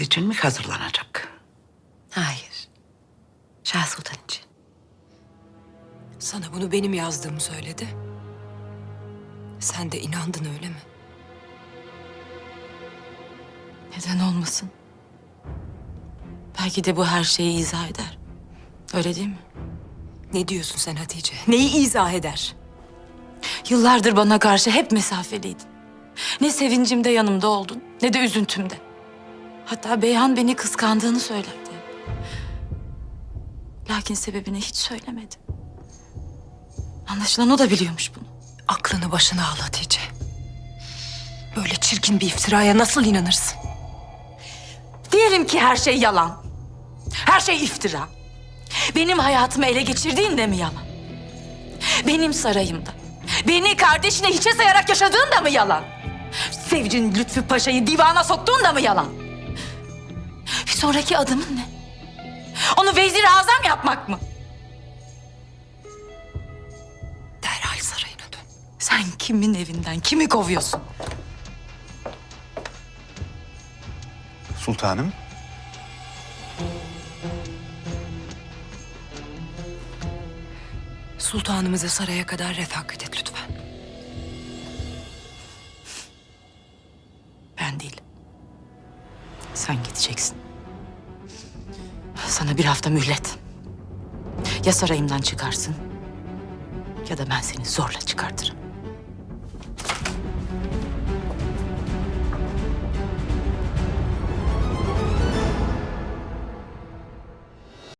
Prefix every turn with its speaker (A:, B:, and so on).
A: için mi hazırlanacak?
B: Hayır. Şah Sultan için.
C: Sana bunu benim yazdığımı söyledi. Sen de inandın öyle mi?
B: Neden olmasın? Belki de bu her şeyi izah eder. Öyle değil mi?
C: Ne diyorsun sen Hatice? Neyi izah eder?
B: Yıllardır bana karşı hep mesafeliydin. Ne sevincimde yanımda oldun, ne de üzüntümde. Hatta Beyhan beni kıskandığını söyledi. Lakin sebebini hiç söylemedi. Anlaşılan o da biliyormuş bunu.
C: Aklını başına al Hatice. Böyle çirkin bir iftiraya nasıl inanırsın?
B: Diyelim ki her şey yalan. Her şey iftira. Benim hayatımı ele geçirdiğin de mi yalan? Benim sarayımda. Beni kardeşine hiçe sayarak yaşadığın da mı yalan? Sevcin Lütfü Paşa'yı divana soktuğun da mı yalan? Sonraki adımın ne? Onu vezir azam yapmak mı?
C: Derhal sarayına dön.
B: Sen kimin evinden kimi kovuyorsun?
D: Sultanım.
C: Sultanımıza saraya kadar refakat et lütfen.
B: Ben değil. Sen gideceksin. Sana bir hafta mühlet. Ya sarayımdan çıkarsın ya da ben seni zorla çıkartırım.